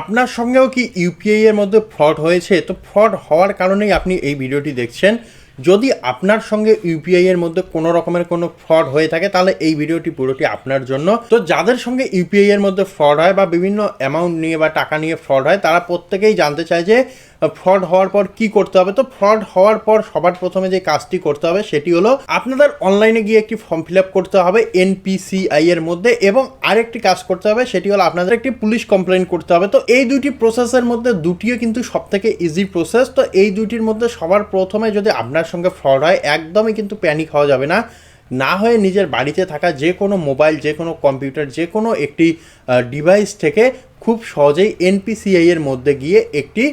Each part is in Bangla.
আপনার সঙ্গেও কি ইউপিআই এর মধ্যে ফ্রড হয়েছে? তো ফ্রড হওয়ার কারণেই আপনি এই ভিডিওটি দেখছেন। যদি আপনার সঙ্গে ইউপিআই এর মধ্যে কোনো রকমের কোনো ফ্রড হয়ে থাকে, তাহলে এই ভিডিওটি পুরোটি আপনার জন্য। তো যাদের সঙ্গে ইউপিআই এর মধ্যে ফ্রড হয় বা বিভিন্ন অ্যামাউন্ট নিয়ে বা টাকা নিয়ে ফ্রড হয়, তারা প্রত্যেকেই জানতে চায় যে ফ্রড হওয়ার পর কি করতে হবে? তো ফ্রড হওয়ার পর সবার প্রথমে যে কাজটি করতে হবে সেটি হলো আপনাদের অনলাইনে গিয়ে একটি ফর্ম ফিল আপ করতে হবে এনপিসিআই এর মধ্যে এবং আরেকটি কাজ করতে হবে সেটি হলো আপনাদের একটি পুলিশ কমপ্লেন করতে হবে। তো এই দুইটি প্রসেসের মধ্যে দুটিও কিন্তু সব থেকে ইজি প্রসেস তো এই দুইটির মধ্যে সবার প্রথমে যদি আপনার সঙ্গে ফ্রড হয়, একদমই কিন্তু প্যানিক হওয়া যাবে না। না হয়ে নিজের বাড়িতে থাকা যে কোনো মোবাইল যে কোনো কম্পিউটার যে কোনো একটি ডিভাইস থেকে খুব সহজেই এনপিসিআই এর মধ্যে গিয়ে একটি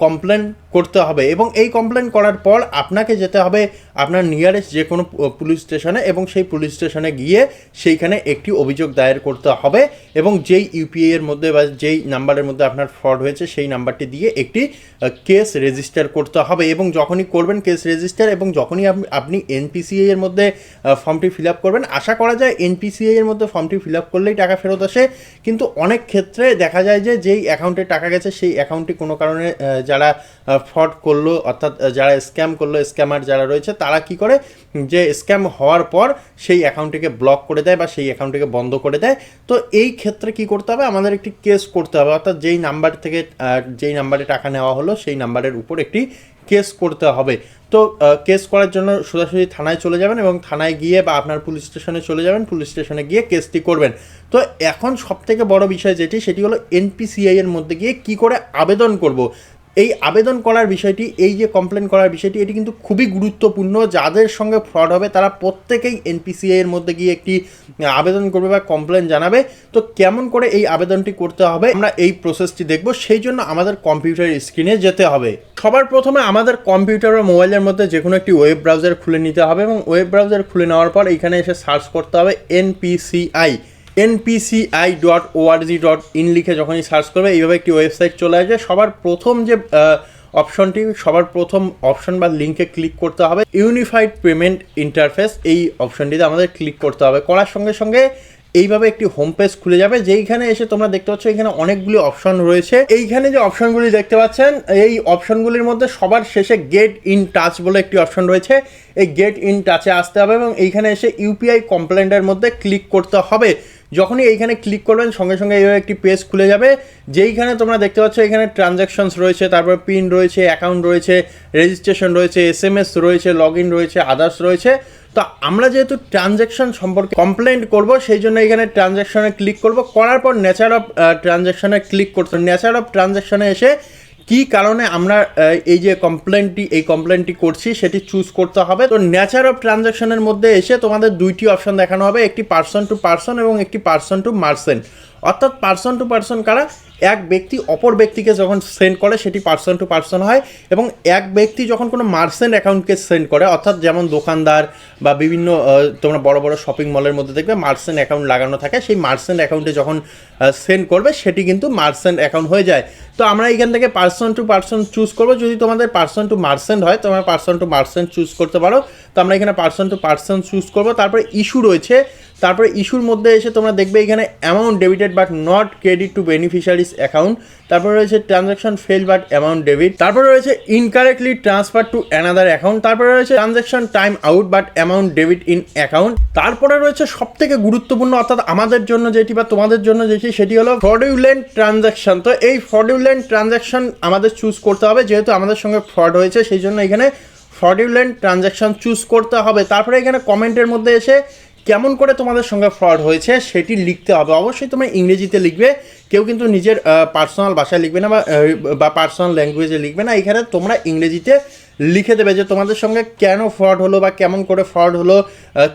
কমপ্লেন করতে হবে এবং এই কমপ্লেন করার পর আপনাকে যেতে হবে আপনার নিয়ারেস্ট যে কোনো পুলিশ স্টেশনে এবং সেই পুলিশ স্টেশনে গিয়ে সেইখানে একটি অভিযোগ দায়ের করতে হবে এবং যেই ইউপিআই এর মধ্যে বা যেই নাম্বারের মধ্যে আপনার ফ্রড হয়েছে সেই নাম্বারটি দিয়ে একটি কেস রেজিস্টার করতে হবে এবং যখনই করবেন কেস রেজিস্টার এবং যখনই আপ- আপনি এনপিসিআই এর মধ্যে ফর্মটি ফিল আপ করবেন, আশা করা যায় এনপিসিআই এর মধ্যে ফর্মটি ফিল আপ করলেই টাকা ফেরত আসে। কিন্তু অনেক ক্ষেত্রে দেখা যায় যে যেই অ্যাকাউন্টে টাকা গেছে সেই অ্যাকাউন্টটি কোনো কারণে যারা ফ্রড করল, অর্থাৎ যারা স্ক্যাম করল স্ক্যামার যারা রয়েছে, তারা কি করে? যে স্ক্যাম হওয়ার পর সেই অ্যাকাউন্টটিকে ব্লক করে দেয় বা সেই অ্যাকাউন্টটিকে বন্ধ করে দেয়। তো এই ক্ষেত্রে কি করতে হবে? আমাদের একটি কেস করতে হবে। অর্থাৎ যেই নাম্বার থেকে যেই নাম্বারে টাকা নেওয়া হলো, সেই নাম্বারের উপর একটি কেস করতে হবে। তো কেস করার জন্য সোজাসুজি থানায় চলে যাবেন এবং থানায় গিয়ে বা আপনার পুলিশ স্টেশনে চলে যাবেন পুলিশ স্টেশনে গিয়ে কেসটি করবেন। তো এখন সবথেকে বড় বিষয় যেটি, সেটি হলো এনপিসিআই এর মধ্যে গিয়ে কি করে আবেদন করব? এই আবেদন করার বিষয়টি, এই যে কমপ্লেন করার বিষয়টি, এটি কিন্তু খুবই গুরুত্বপূর্ণ। যাদের সঙ্গে ফ্রড হবে, তারা প্রত্যেকেই এনপিসিআই এর মধ্যে গিয়ে একটি আবেদন করবে বা কমপ্লেন জানাবে। তো কেমন করে এই আবেদনটি করতে হবে, আমরা এই প্রসেসটি দেখব। সেই জন্য আমাদের কম্পিউটার স্ক্রিনে যেতে হবে। সবার প্রথমে আমাদের কম্পিউটার বা মোবাইলের মধ্যে যে কোনো একটি ওয়েব ব্রাউজার খুলে নিতে হবে এবং ওয়েব ব্রাউজার খুলে নেওয়ার পর এখানে এসে সার্চ করতে হবে NPCI NPCI dot org dot in লিখে যখনই সার্চ করবে, এইভাবে একটি ওয়েবসাইট চলে আসবে। সবার প্রথম যে অপশনটি সবার প্রথম অপশন বা লিঙ্কে ক্লিক করতে হবে। ইউনিফাইড পেমেন্ট ইন্টারফেস এই অপশনটিতে আমাদের ক্লিক করতে হবে। করার সঙ্গে সঙ্গে এইভাবে একটি হোম পেজ খুলে যাবে, যেইখানে এসে তোমরা দেখতে পাচ্ছ এখানে অনেকগুলি অপশন রয়েছে। এইখানে যে অপশনগুলি দেখতে পাচ্ছেন, এই অপশনগুলির মধ্যে সবার শেষে গেট ইন টাচ বলে একটি অপশন রয়েছে। এই গেট ইন টাচে আসতে হবে এবং এইখানে এসে ইউপিআই কমপ্লেন্টের মধ্যে ক্লিক করতে হবে। যখনই এইখানে ক্লিক করবেন, সঙ্গে সঙ্গে এইভাবে একটি পেজ খুলে যাবে। যেইখানে তোমরা দেখতে পাচ্ছ, এখানে ট্রানজ্যাকশনস রয়েছে, তারপর পিন রয়েছে অ্যাকাউন্ট রয়েছে রেজিস্ট্রেশন রয়েছে এস এম এস রয়েছে লগ ইন রয়েছে আদার্স রয়েছে। তো আমরা যেহেতু ট্রানজ্যাকশন সম্পর্কে কমপ্লেন্ট করব, সেই জন্য এখানে ট্রানজ্যাকশনে ক্লিক করব। করার পর নেচার অফ ট্রানজ্যাকশনে ক্লিক করতে নেচার অফ ট্রানজ্যাকশনে এসে কি কারণে আমরা এই যে কমপ্লেনটি এই কমপ্লেনটি করছি, সেটি চুজ করতে হবে। তো নেচার অফ ট্রানজ্যাকশনের মধ্যে এসে তোমাদের দুইটি অপশন দেখানো হবে, একটি পার্সন টু পার্সন এবং একটি পার্সন টু মার্সেন্ট অর্থাৎ পার্সন টু পার্সন কারা? এক ব্যক্তি অপর ব্যক্তিকে যখন সেন্ড করে, সেটি পার্সন টু পার্সন হয় এবং এক ব্যক্তি যখন কোনো মার্সেন্ট অ্যাকাউন্টকে সেন্ড করে, অর্থাৎ যেমন দোকানদার বা বিভিন্ন তোমরা বড় বড় শপিং মলের মধ্যে দেখবে মার্সেন্ট অ্যাকাউন্ট লাগানো থাকে। সেই মার্সেন্ট অ্যাকাউন্টে যখন সেন্ড করবে, সেটি কিন্তু মার্সেন্ট অ্যাকাউন্ট হয়ে যায়। তো আমরা এখান থেকে পার্সন টু পার্সন চুজ করব। যদি তোমাদের পার্সন টু মার্সেন্ট হয়, তোমরা পার্সন টু মার্সেন্ট চুজ করতে পারো। তো আমরা এখানে পার্সন টু পার্সন চুজ করব। তারপরে ইস্যু রয়েছে তারপরে ইস্যুর মধ্যে এসে তোমরা দেখবে এখানে amount debited but not credit to beneficiaries account তারপরে রয়েছে transaction fail but amount debit তারপরে রয়েছে incorrectly transfer to another account তারপরে রয়েছে transaction time out but amount debit in account তারপরে রয়েছে সব থেকে গুরুত্বপূর্ণ অর্থাৎ আমাদের জন্য যেটি বা তোমাদের জন্য যেটি, সেটি হলো ফ্রডিউলেন্ট ট্রানজাকশন তো এই ফ্রডিউলেন্ট ট্রানজাকশন আমাদের চুজ করতে হবে, যেহেতু আমাদের সঙ্গে ফ্রড হয়েছে, সেই জন্য এখানে ফ্রডিউলেন্ট ট্রানজাকশন চুজ করতে হবে, তারপরে এখানে কমেন্টের মধ্যে এসে কেমন করে তোমাদের সঙ্গে ফ্রড হয়েছে সেটি লিখতে হবে। অবশ্যই তোমরা ইংরেজিতে লিখবে, কেউ কিন্তু নিজের পার্সোনাল ভাষায় লিখবে না বা পার্সোনাল ল্যাঙ্গুয়েজে লিখবে না। এখানে তোমরা ইংরেজিতে লিখে দেবে যে তোমাদের সঙ্গে কেন ফ্রড হলো বা কেমন করে ফ্রড হলো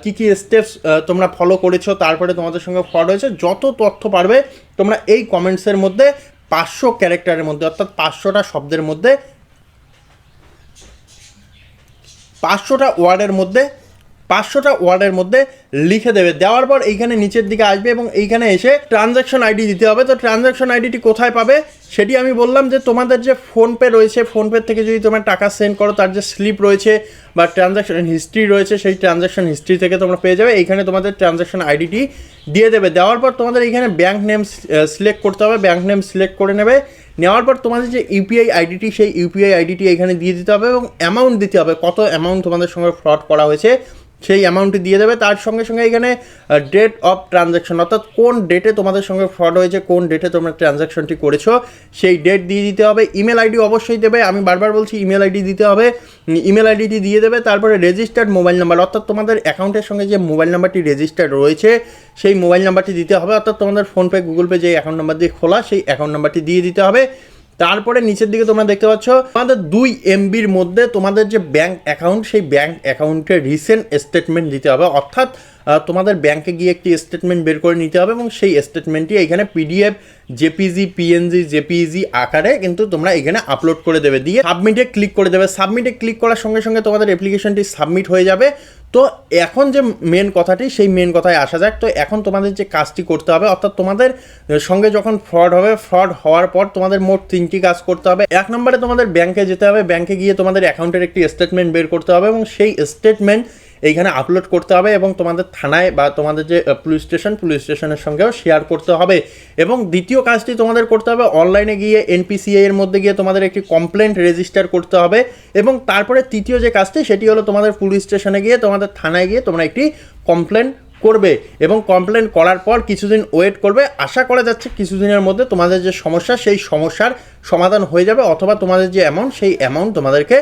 কি কি স্টেপস তোমরা ফলো করেছ, তারপরে তোমাদের সঙ্গে ফ্রড হয়েছে। যত তথ্য পারবে, তোমরা এই কমেন্টসের মধ্যে পাঁচশো ক্যারেক্টারের মধ্যে, অর্থাৎ পাঁচশোটা শব্দের মধ্যে, পাঁচশোটা ওয়ার্ডের মধ্যে, পাঁচশোটা ওয়ার্ডের মধ্যে লিখে দেবে। দেওয়ার পর এইখানে নিচের দিকে আসবে এবং এইখানে এসে ট্রানজ্যাকশন আইডি দিতে হবে। তো ট্রানজ্যাকশন আইডিটি কোথায় পাবে? সেটি আমি বললাম যে তোমাদের যে ফোনপে রয়েছে ফোনপে থেকে যদি তোমরা টাকা সেন্ড করো, তার যে স্লিপ রয়েছে বা ট্রানজ্যাকশন হিস্ট্রি রয়েছে, সেই ট্রানজ্যাকশন হিস্ট্রি থেকে তোমরা পেয়ে যাবে। এইখানে তোমাদের ট্রানজ্যাকশন আইডিটি দিয়ে দেবে। দেওয়ার পর তোমাদের এইখানে ব্যাঙ্ক নেম সিলেক্ট করতে হবে। ব্যাঙ্ক নেম সিলেক্ট করে নেবে। নেওয়ার পর তোমাদের যে ইউপিআই আইডিটি সেই ইউপিআই আইডিটি এখানে দিয়ে দিতে হবে এবং অ্যামাউন্ট দিতে হবে। কত অ্যামাউন্ট তোমাদের সঙ্গে ফ্রড করা হয়েছে সেই অ্যামাউন্টটি দিয়ে দেবে। তার সঙ্গে সঙ্গে এখানে ডেট অফ ট্রানজ্যাকশন অর্থাৎ কোন ডেটে তোমাদের সঙ্গে ফ্রড হয়েছে, কোন ডেটে তোমরা ট্রানজ্যাকশনটি করেছ, সেই ডেট দিয়ে দিতে হবে। ইমেল আইডি অবশ্যই দেবে। আমি বারবার বলছি ইমেল আইডি দিতে হবে। ইমেল আইডিটি দিয়ে দেবে। তারপরে রেজিস্টার্ড মোবাইল নাম্বার অর্থাৎ তোমাদের অ্যাকাউন্টের সঙ্গে যে মোবাইল নাম্বারটি রেজিস্টার্ড রয়েছে, সেই মোবাইল নাম্বারটি দিতে হবে। অর্থাৎ তোমাদের ফোনপে গুগল পে যে অ্যাকাউন্ট নাম্বার দিয়ে খোলা, সেই অ্যাকাউন্ট নাম্বারটি দিয়ে দিতে হবে। তারপরে নিচের দিকে তোমরা দেখতে পাচ্ছ, তোমাদের দুই এমবির মধ্যে তোমাদের যে ব্যাংক অ্যাকাউন্ট সেই ব্যাংক অ্যাকাউন্টের রিসেন্ট স্টেটমেন্ট দিতে হবে। অর্থাৎ তোমাদের ব্যাংকে গিয়ে একটি স্টেটমেন্ট বের করে নিতে হবে এবং সেই স্টেটমেন্টটি এখানে পিডিএফ জেপিজি পিএনজি জেপিজি আকারে কিন্তু তোমরা এখানে আপলোড করে দেবে। দিয়ে সাবমিটে ক্লিক করে দেবে। সাবমিটে ক্লিক করার সঙ্গে সঙ্গে তোমাদের অ্যাপ্লিকেশনটি সাবমিট হয়ে যাবে। তো এখন যে মেন কথাটি, সেই মেন কথায় আসা যাক। তো এখন তোমাদের যে কাজটি করতে হবে, অর্থাৎ তোমাদের সঙ্গে যখন ফ্রড হবে ফ্রড হওয়ার পর তোমাদের মোট তিনটি কাজ করতে হবে। এক নম্বরে তোমাদের ব্যাংকে যেতে হবে। ব্যাংকে গিয়ে তোমাদের অ্যাকাউন্টের একটি স্টেটমেন্ট বের করতে হবে এবং সেই স্টেটমেন্ট এইখানে আপলোড করতে হবে এবং তোমাদের থানায় বা তোমাদের যে পুলিশ স্টেশন পুলিশ স্টেশনের সঙ্গেও শেয়ার করতে হবে। এবং দ্বিতীয় কাজটি তোমাদের করতে হবে অনলাইনে গিয়ে এনপিসিআই এর মধ্যে গিয়ে তোমাদের একটি কমপ্লেন্ট রেজিস্টার করতে হবে। এবং তারপরে তৃতীয় যে কাজটি, সেটি হলো তোমাদের পুলিশ স্টেশনে গিয়ে তোমাদের থানায় গিয়ে তোমরা একটি কমপ্লেন করবে এবং কমপ্লেন করার পর কিছুদিন ওয়েট করবে। আশা করা যাচ্ছে কিছুদিনের মধ্যে তোমাদের যে সমস্যা, সেই সমস্যার সমাধান হয়ে যাবে অথবা তোমাদের যে অ্যামাউন্ট সেই অ্যামাউন্ট তোমাদেরকে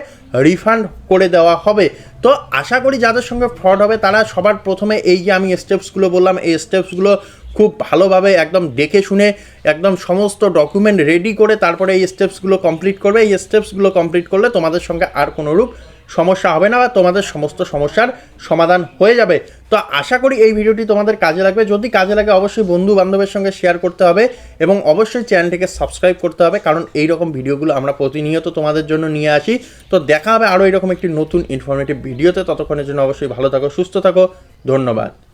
রিফান্ড করে দেওয়া হবে। তো আশা করি যাদের সঙ্গে ফ্রড হবে, তারা সবার প্রথমে এই যে আমি স্টেপসগুলো বললাম, এই স্টেপসগুলো খুব ভালোভাবে একদম দেখে শুনে, একদম সমস্ত ডকুমেন্ট রেডি করে তারপরে এই স্টেপসগুলো কমপ্লিট করবে। এই স্টেপসগুলো কমপ্লিট করলে তোমাদের সঙ্গে আর কোনোরূপ সমস্যা হবে না বা তোমাদের সমস্ত সমস্যার সমাধান হয়ে যাবে। তো আশা করি এই ভিডিওটি তোমাদের কাজে লাগবে। যদি কাজে লাগে, অবশ্যই বন্ধু বান্ধবের সঙ্গে শেয়ার করতে হবে এবং অবশ্যই চ্যানেলটিকে সাবস্ক্রাইব করতে হবে, কারণ এই রকম ভিডিওগুলো আমরা প্রতিনিয়ত তোমাদের জন্য নিয়ে আসি। তো দেখা হবে আরও এরকম একটি নতুন ইনফরমেটিভ ভিডিওতে। ততক্ষণের জন্য অবশ্যই ভালো থাকো, সুস্থ থাকো। ধন্যবাদ।